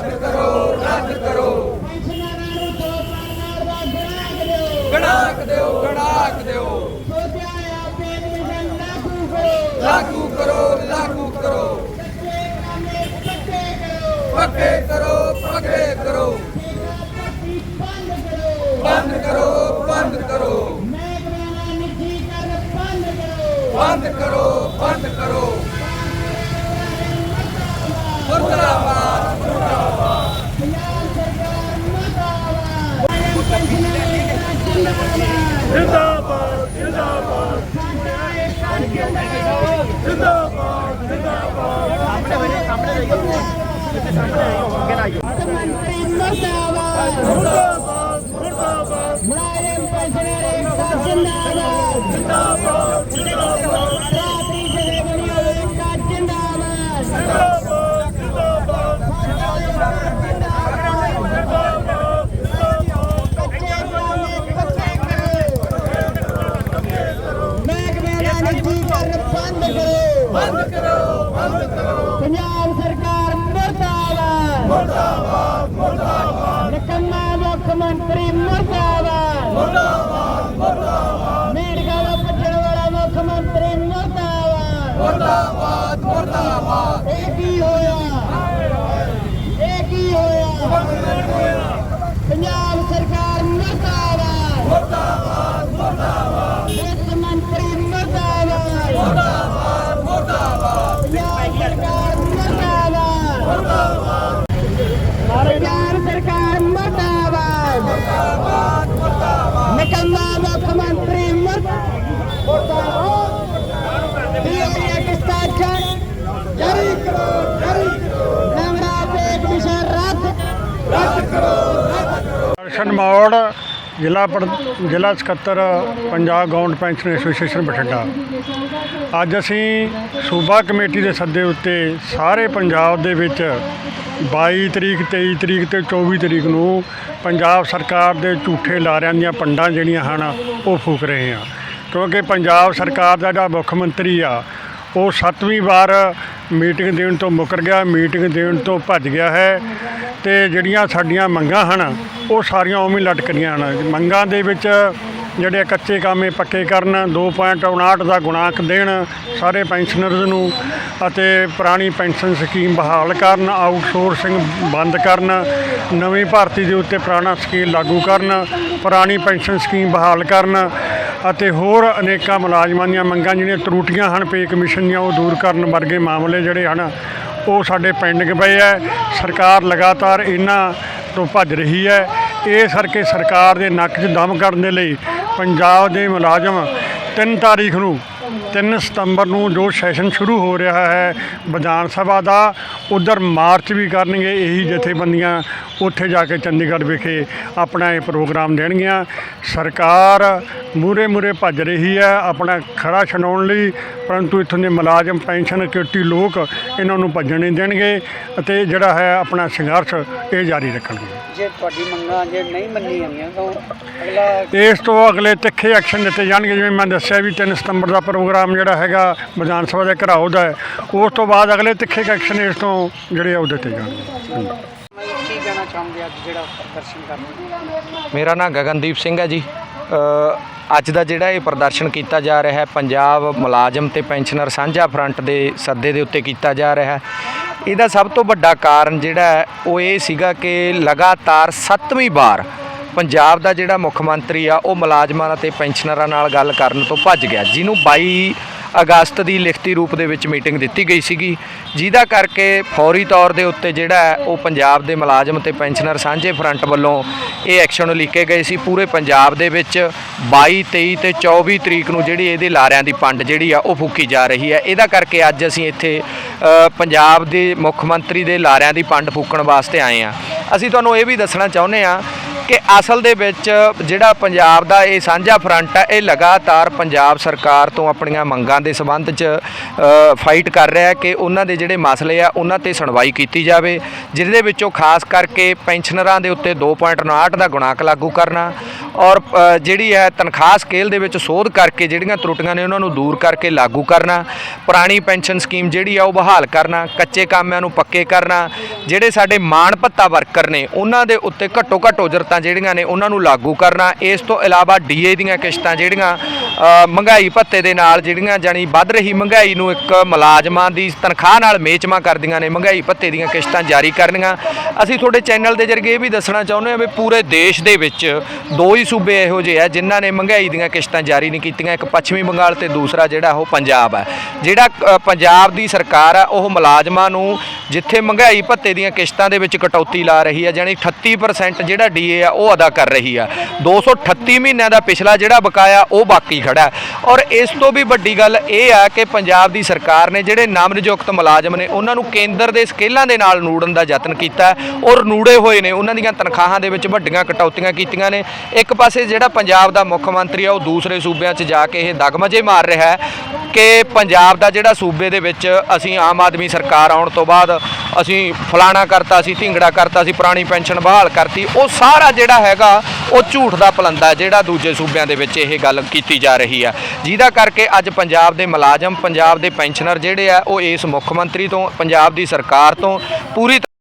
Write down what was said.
ਰੱਦ ਕਰੋ ਰੱਦ ਕਰੋ ਪੈਨਸ਼ਨਰਾਂ ਨੂੰ ਦੋ ਪਰਨਾਰ ਦਾ ਗਣਾਕ ਦਿਓ ਗੜਾਕ ਦਿਓ ਗੜਾਕ ਦਿਓ ਸੋਚਿਆ ਆਪੇ ਮਿਸ਼ਨ ਲਾਗੂ ਕਰੋ ਲਾਗੂ ਕਰੋ ਲਾਗੂ ਕਰੋ ਕੱਚੇ ਕਾਮੇ ਪੱਕੇ ਕਰੋ ਪੱਕੇ ਕਰੋ ਪੱਕੇ ਕਰੋ ਠੇਕਾ ਪੱਟੀ ਬੰਦ ਕਰੋ ਬੰਦ ਕਰੋ ਬੰਦ ਕਰੋ ਮਹਿਕਮਿਆਂ ਨਿੱਜੀ ਕਰ ਬੰਦ ਕਰੋ ਬੰਦ ਕਰੋ ਬੰਦ ਕਰੋ ਮੁਰਦਾਬਾਦ ਪੰਜਾਬ ਸਰਕਾਰ ਮਰਦਾਬਾਦ ਪੈਨਸ਼ਨਰਾਂ ਜਿੰਦਾਬਾਦ ਜਿੰਦਾਬਾਦ। ਜਿੰਦਾਬਾਦ ਸਾਡਾ ਇਹ ਕਾਰਜ ਜਿੰਦਾਬਾਦ ਜਿੰਦਾਬਾਦ ਮੰਤਰੀ ਮਰਦਾਬਾਦ ਮੁਰਦਾਬਾਦ ਮੁਰਦਾਬਾਦ ਮੁਲਾਜ਼ਮ ਪੈਨਸ਼ਨਰ ਏਕਤਾ ਜਿੰਦਾਬਾਦ ਜਿੰਦਾਬਾਦ ਜਿੰਦਾਬਾਦ। ਬੰਦ ਕਰੋ ਬੰਦ ਕਰੋ ਪੰਜਾਬ ਸਰਕਾਰ ਮਰਦਾਬਾਦ। ਮਰਦਾਬਾਦ ਮਰਦਾਬਾਦ। ਨਿਕੰਮਾ ਮੁੱਖ ਮੰਤਰੀ ਮਰਦਾਬਾਦ। ਮਰਦਾਬਾਦ ਮਰਦਾਬਾਦ। ਮੀਡੀਆ ਦਾ ਭੱਜਣ ਵਾਲਾ ਮੁੱਖ ਮੰਤਰੀ ਮਰਦਾਬਾਦ। ਮੁਰਦਾਬਾਦ ਮੁਰਦਾਬਾਦ। ਇਹ ਕੀ ਹੋਇਆ ਇਹ ਕੀ ਹੋਇਆ ਪੰਜਾਬ ਸਰਕਾਰ ਮਰਦਾਬਾਦ ਮਰਦਾਬਾਦ ਮਰਦਾਬਾਦ ਵਿੱਤ ਮੰਤਰੀ ਮਰਦਾਬਾਦ ਮਰਦਾਬਾਦ ਮਰਦਾਬਾਦ ਪੰਜਾਬ ਸਰਕਾਰ ਮਰਦਾਬਾਦ ਮਰਦਾਬਾਦ ਪੰਜਾਬ ਸਰਕਾਰ ਮਰਦਾਬਾਦ ਮਰਦਾਬਾਦ ਮਰਦਾਬਾਦ ਨਿਕੰਮਾ ਮੁੱਖ ਮੰਤਰੀ ਮਰਦਾਬਾਦ ਇਹ ਕਿਸਤਾ ਜਾਰੀ ਕਰੋ ਜਾਰੀ ਕਰੋ ਨਵਰਾ ਪੇਟ ਵਿਸ਼ਾ ਰੱਦ ਰੱਦ ਕਰੋ ਮੌੜ, ਜ਼ਿਲ੍ਹਾ ਪ੍ਰ- ਜ਼ਿਲ੍ਹਾ ਸਕੱਤਰ, ਪੰਜਾਬ ਗੌਂਡ ਪੈਨਸ਼ਨ ਐਸੋਸੀਏਸ਼ਨ ਬਠਿੰਡਾ। ਅੱਜ ਅਸੀਂ ਸੂਬਾ ਕਮੇਟੀ ਦੇ ਸੱਦੇ ਉੱਤੇ ਸਾਰੇ ਪੰਜਾਬ ਦੇ ਵਿੱਚ 22 ਤਰੀਕ 23 ਤਰੀਕ ਤੇ 24 ਤਰੀਕ ਨੂੰ ਪੰਜਾਬ ਸਰਕਾਰ ਦੇ ਝੂਠੇ ਲਾਰਿਆਂ ਦੀਆਂ ਪੰਡਾਂ ਜਿਹੜੀਆਂ ਹਨ, ਉਹ ਫੂਕ ਰਹੇ ਹਾਂ। ਕਿਉਂਕਿ ਪੰਜਾਬ ਸਰਕਾਰ ਦਾ ਜਿਹੜਾ ਮੁੱਖ ਮੰਤਰੀ ਆ, ਉਹ ਸੱਤਵੀਂ ਵਾਰ ਮੀਟਿੰਗ ਦੇਣ ਤੋਂ ਮੁੱਕਰ ਗਿਆ, ਮੀਟਿੰਗ ਦੇਣ ਤੋਂ ਭੱਜ ਗਿਆ ਹੈ ਤੇ ਜਿਹੜੀਆਂ ਸਾਡੀਆਂ ਮੰਗਾਂ ਹਨ, ਉਹ ਸਾਰੀਆਂ ਉਵੇਂ ਹੀ ਲਟਕਦੀਆਂ ਹਨ। ਮੰਗਾਂ ਦੇ ਵਿੱਚ ਜਿਹੜੇ ਕੱਚੇ ਕਾਮੇ ਪੱਕੇ ਕਰਨ 2.59 ਦਾ ਗੁਣਾਂਕ ਦੇਣ ਸਾਰੇ ਪੈਨਸ਼ਨਰਜ਼ ਨੂੰ ਅਤੇ ਪੁਰਾਣੀ ਪੈਨਸ਼ਨ ਸਕੀਮ ਬਹਾਲ ਕਰਨ ਆਊਟਸੋਰਸਿੰਗ ਬੰਦ ਕਰਨ, ਨਵੀਂ ਭਰਤੀ ਦੇ ਉੱਤੇ ਪੁਰਾਣਾ ਸਕੀਮ ਲਾਗੂ ਕਰਨ, ਪੁਰਾਣੀ ਪੈਨਸ਼ਨ ਸਕੀਮ ਬਹਾਲ ਕਰਨ ਅਤੇ ਹੋਰ ਅਨੇਕਾਂ ਮੁਲਾਜ਼ਮਾਂ ਦੀਆਂ ਮੰਗਾਂ ਜਿਹੜੀਆਂ ਤਰੁੱਟੀਆਂ ਹਨ, ਪੇ ਕਮਿਸ਼ਨ ਦੀਆਂ, ਉਹ ਦੂਰ ਕਰਨ ਵਰਗੇ ਮਾਮਲੇ ਜਿਹੜੇ ਹਨ, ਉਹ ਸਾਡੇ ਪੈਂਡਿੰਗ ਪਏ ਹੈ। ਸਰਕਾਰ ਲਗਾਤਾਰ ਇਹਨਾਂ ਤੋਂ ਭੱਜ ਰਹੀ ਹੈ। ਇਸ ਕਰਕੇ ਸਰਕਾਰ ਦੇ ਨੱਕ 'ਚ ਦਮ ਕਰਨ ਦੇ ਲਈ ਪੰਜਾਬ ਦੇ ਮੁਲਾਜ਼ਮ 3 ਤਾਰੀਖ ਨੂੰ 3 ਸਤੰਬਰ ਨੂੰ ਜੋ ਸੈਸ਼ਨ ਸ਼ੁਰੂ ਹੋ ਰਿਹਾ ਹੈ ਵਿਧਾਨ ਸਭਾ ਦਾ ਉਧਰ ਮਾਰਚ ਵੀ ਕਰਨਗੇ ਇਹੀ ਜਥੇਬੰਦੀਆਂ ਉੱਥੇ ਜਾ ਕੇ ਚੰਡੀਗੜ੍ਹ ਵਿਖੇ ਆਪਣਾ ਇਹ ਪ੍ਰੋਗਰਾਮ ਦੇਣਗੀਆਂ। ਸਰਕਾਰ ਮੂਰੇ ਮੂਰੇ ਭੱਜ ਰਹੀ ਹੈ ਆਪਣਾ ਖੜਾ ਛਡਾਉਣ ਲਈ ਪਰੰਤੂ ਇੱਥੋਂ ਦੇ ਮੁਲਾਜ਼ਮ ਪੈਨਸ਼ਨ ਕਿਰਤੀ ਲੋਕ ਇਹਨਾਂ ਨੂੰ ਭੱਜਣ ਨਹੀਂ ਦੇਣਗੇ ਅਤੇ ਜਿਹੜਾ ਹੈ ਆਪਣਾ ਸੰਘਰਸ਼ ਇਹ ਜਾਰੀ ਰੱਖਣਗੇ। ਜੇ ਤੁਹਾਡੀ ਮੰਗਾਂ ਜੇ ਨਹੀਂ ਮੰਨੀਆਂ ਜਾਂਦੀਆਂ ਤਾਂ ਅਗਲਾ ਇਸ ਤੋਂ ਅਗਲੇ ਤਿੱਖੇ ਐਕਸ਼ਨ ਦਿੱਤੇ ਜਾਣਗੇ ਜਿਵੇਂ ਮੈਂ ਦੱਸਿਆ ਵੀ 3 ਸਤੰਬਰ ਦਾ ਪ੍ਰੋਗਰਾਮ ਜਿਹੜਾ ਹੈਗਾ ਵਿਧਾਨ ਸਭਾ ਦੇ ਘਰਾਓ ਦਾ ਹੈ ਉਸ ਤੋਂ ਬਾਅਦ ਅਗਲੇ ਤਿੱਖੇ ਐਕਸ਼ਨ ਇਸ ਤੋਂ ਜਿਹੜੇ ਆ ਉਹ ਦਿੱਤੇ ਜਾਣਗੇ ਕੀ ਕਹਿਣਾ ਚਾਹੋਗੇ ਅੱਜ ਜਿਹੜਾ ਪ੍ਰਦਰਸ਼ਨ ਕਰ ਰਹੇ ਹੋ ਮੇਰਾ ਨਾਮ ਗਗਨਦੀਪ ਸਿੰਘ ਹੈ ਜੀ। ਅ, ਅੱਜ ਦਾ ਜਿਹੜਾ ਇਹ ਪ੍ਰਦਰਸ਼ਨ ਕੀਤਾ ਜਾ ਰਿਹਾ ਹੈ ਪੰਜਾਬ ਮੁਲਾਜ਼ਮ ਤੇ ਪੈਨਸ਼ਨਰ ਸਾਂਝਾ ਫਰੰਟ ਦੇ ਸੱਦੇ ਦੇ ਉੱਤੇ ਕੀਤਾ ਜਾ ਰਿਹਾ ਹੈ। ਇਹਦਾ ਸਭ ਤੋਂ ਵੱਡਾ ਕਾਰਨ ਜਿਹੜਾ ਉਹ ਇਹ ਸੀਗਾ ਕਿ ਲਗਾਤਾਰ 7ਵੀਂ ਵਾਰ ਪੰਜਾਬ ਦਾ ਜਿਹੜਾ ਮੁੱਖ ਮੰਤਰੀ ਆ, ਉਹ ਮੁਲਾਜ਼ਮਾਂ ਅਤੇ ਪੈਨਸ਼ਨਰਾਂ ਨਾਲ ਗੱਲ ਕਰਨ ਤੋਂ ਭੱਜ ਗਿਆ। ਜਿਹਨੂੰ 22 ਅਗਸਤ ਦੀ ਲਿਖਤੀ ਰੂਪ ਦੇ ਵਿੱਚ ਮੀਟਿੰਗ ਦਿੱਤੀ ਗਈ ਸੀਗੀ। ਜਿਹਦਾ ਕਰਕੇ ਫੌਰੀ ਤੌਰ ਦੇ ਉੱਤੇ ਜਿਹੜਾ ਉਹ ਪੰਜਾਬ ਦੇ ਮੁਲਾਜ਼ਮ ਤੇ ਪੈਨਸ਼ਨਰ ਸਾਂਝੇ ਫਰੰਟ ਵੱਲੋਂ ਇਹ ਐਕਸ਼ਨ ਲਿਖੇ ਗਏ ਸੀ। ਪੂਰੇ ਪੰਜਾਬ ਦੇ ਵਿੱਚ 22 23 ਤੇ 24 ਤਰੀਕ ਨੂੰ ਜਿਹੜੀ ਇਹਦੇ ਲਾਰਿਆਂ ਦੀ ਪੰਡ ਜਿਹੜੀ ਆ, ਉਹ ਫੂਕੀ ਜਾ ਰਹੀ ਹੈ। ਇਹਦਾ ਕਰਕੇ ਅੱਜ ਅਸੀਂ ਇੱਥੇ ਪੰਜਾਬ ਦੇ ਮੁੱਖ ਮੰਤਰੀ ਦੇ ਲਾਰਿਆਂ ਦੀ ਪੰਡ ਫੂਕਣ ਵਾਸਤੇ ਆਏ ਆ ਅਸੀਂ ਤੁਹਾਨੂੰ ਇਹ ਵੀ ਦੱਸਣਾ ਚਾਹੁੰਦੇ ਆ ਕਿ ਅਸਲ ਦੇ ਵਿੱਚ ਜਿਹੜਾ ਪੰਜਾਬ ਦਾ ਇਹ ਸਾਂਝਾ ਫਰੰਟ ਹੈ ਇਹ ਲਗਾਤਾਰ ਪੰਜਾਬ ਸਰਕਾਰ ਤੋਂ ਆਪਣੀਆਂ ਮੰਗਾਂ ਦੇ ਸੰਬੰਧ 'ਚ ਫਾਈਟ ਕਰ ਰਿਹਾ ਹੈ ਕਿ ਉਹਨਾਂ ਦੇ ਜਿਹੜੇ ਮਸਲੇ ਆ, ਉਹਨਾਂ ਤੇ ਸੁਣਵਾਈ ਕੀਤੀ ਜਾਵੇ, ਜਿਹਦੇ ਵਿੱਚੋਂ ਖਾਸ ਕਰਕੇ ਪੈਨਸ਼ਨਰਾਂ ਦੇ ਉੱਤੇ 2.59 ਦਾ ਗੁਣਾਕ ਲਾਗੂ ਕਰਨਾ ਔਰ ਜਿਹੜੀ ਹੈ ਤਨਖਾਹ ਸਕੇਲ ਦੇ ਵਿੱਚ ਸੋਧ ਕਰਕੇ ਜਿਹੜੀਆਂ ਤਰੁੱਟੀਆਂ ਨੇ ਉਹਨਾਂ ਨੂੰ ਦੂਰ ਕਰਕੇ ਲਾਗੂ ਕਰਨਾ, ਪੁਰਾਣੀ ਪੈਨਸ਼ਨ ਸਕੀਮ ਜਿਹੜੀ ਆ ਉਹ ਬਹਾਲ ਕਰਨਾ, ਕੱਚੇ ਕਾਮਿਆਂ ਨੂੰ ਪੱਕੇ ਕਰਨਾ, ਜਿਹੜੇ ਸਾਡੇ ਮਾਣ ਭੱਤਾ ਵਰਕਰ ਨੇ, ਉਹਨਾਂ ਦੇ ਉੱਤੇ ਘੱਟੋ ਘੱਟ ਉਜਰਤਾਂ ਜਿਹੜੀਆਂ ਨੇ ਉਹਨਾਂ ਨੂੰ ਲਾਗੂ ਕਰਨਾ। ਇਸ ਤੋਂ ਇਲਾਵਾ ਡੀਏ ਦੀਆਂ ਕਿਸ਼ਤਾਂ ਜਿਹੜੀਆਂ ਮਹਿੰਗਾਈ ਭੱਤੇ ਦੇ ਨਾਲ ਜਿਹੜੀਆਂ ਜਾਨੀ ਵੱਧ ਰਹੀ ਮਹਿੰਗਾਈ ਨੂੰ ਇੱਕ ਮੁਲਾਜ਼ਮਾਂ ਦੀ ਤਨਖਾਹ ਨਾਲ ਮੇਚਮਾ ਕਰਦੀਆਂ ਨੇ, ਮਹਿੰਗਾਈ ਭੱਤੇ ਦੀਆਂ ਕਿਸ਼ਤਾਂ ਜਾਰੀ ਕਰਨੀਆਂ। ਅਸੀਂ ਤੁਹਾਡੇ ਚੈਨਲ ਦੇ ਜ਼ਰੀਏ ਇਹ ਵੀ ਦੱਸਣਾ ਚਾਹੁੰਦੇ ਹਾਂ ਵੀ ਪੂਰੇ ਦੇਸ਼ ਦੇ ਵਿੱਚ ਦੋ ਹੀ ਸੂਬੇ ਇਹੋ ਜਿਹੇ ਆ ਜਿਨ੍ਹਾਂ ਨੇ ਮਹਿੰਗਾਈ ਦੀਆਂ ਕਿਸ਼ਤਾਂ ਜਾਰੀ ਨਹੀਂ ਕੀਤੀਆਂ, ਇੱਕ ਪੱਛਮੀ ਬੰਗਾਲ ਤੇ ਦੂਸਰਾ ਜਿਹੜਾ ਉਹ ਪੰਜਾਬ ਹੈ ਜਿਹੜਾ ਪੰਜਾਬ ਦੀ ਸਰਕਾਰ ਆ, ਉਹ ਮੁਲਾਜ਼ਮਾਂ ਨੂੰ ਜਿੱਥੇ ਮਹਿੰਗਾਈ ਭੱਤੇ ਦੀਆਂ ਕਿਸ਼ਤਾਂ ਦੇ ਵਿੱਚ ਕਟੌਤੀ ਲਾ ਰਹੀ ਹੈ ਜਾਨੀ 38% ਜਿਹੜਾ ਡੀਏ ਆ, ਉਹ ਅਦਾ ਕਰ ਰਹੀ ਆ। 238 ਮਹੀਨਿਆਂ ਦਾ ਪਿਛਲਾ ਜਿਹੜਾ ਬਕਾਇਆ, ਉਹ ਬਾਕੀ ਖੜਾ ਔਰ ਇਸ ਤੋਂ ਵੀ ਵੱਡੀ ਗੱਲ ਇਹ ਆ ਕਿ ਪੰਜਾਬ ਦੀ ਸਰਕਾਰ ਨੇ ਜਿਹੜੇ ਨਾਮਨਯੁਕਤ ਮੁਲਾਜ਼ਮ ਨੇ, ਉਹਨਾਂ ਨੂੰ ਕੇਂਦਰ ਦੇ ਸਕੇਲਾਂ ਦੇ ਨਾਲ ਨੂੜਨ ਦਾ ਯਤਨ ਕੀਤਾ ਔਰ ਨੂੜੇ ਹੋਏ ਨੇ। ਉਹਨਾਂ ਦੀਆਂ ਤਨਖਾਹਾਂ ਦੇ ਵਿੱਚ ਵੱਡੀਆਂ ਕਟੌਤੀਆਂ ਕੀਤੀਆਂ ਨੇ। ਇੱਕ ਪਾਸੇ ਜਿਹੜਾ ਪੰਜਾਬ ਦਾ ਮੁੱਖ ਮੰਤਰੀ ਆ, ਉਹ ਦੂਸਰੇ ਸੂਬਿਆਂ 'ਚ ਜਾ ਕੇ ਇਹ ਦਗਮਜੇ ਮਾਰ ਰਿਹਾ ਹੈ। ਕਿ ਪੰਜਾਬ ਦਾ ਜਿਹੜਾ ਸੂਬੇ ਦੇ ਵਿੱਚ ਅਸੀਂ ਆਮ ਆਦਮੀ ਸਰਕਾਰ ਆਉਣ ਤੋਂ ਬਾਅਦ ਅਸੀਂ ਫਲਾਣਾ ਕਰਤਾ ਸੀ, ਢਿੰਗੜਾ ਕਰਤਾ ਸੀ, ਪੁਰਾਣੀ ਪੈਨਸ਼ਨ ਬਹਾਲ ਕਰਤੀ, ਉਹ ਸਾਰਾ ਜਿਹੜਾ ਹੈਗਾ, ਉਹ ਝੂਠ ਦਾ ਪਲੰਦਾ ਜਿਹੜਾ ਦੂਜੇ ਸੂਬਿਆਂ ਦੇ ਵਿੱਚ ਇਹ ਗੱਲ ਕੀਤੀ ਜਾ ਰਹੀ ਆ ਜਿਹਦਾ ਕਰਕੇ ਅੱਜ ਪੰਜਾਬ ਦੇ ਮੁਲਾਜ਼ਮ, ਪੰਜਾਬ ਦੇ ਪੈਨਸ਼ਨਰ ਜਿਹੜੇ ਆ, ਉਹ ਇਸ ਮੁੱਖ ਮੰਤਰੀ ਤੋਂ, ਪੰਜਾਬ ਦੀ ਸਰਕਾਰ ਤੋਂ ਪੂਰੀ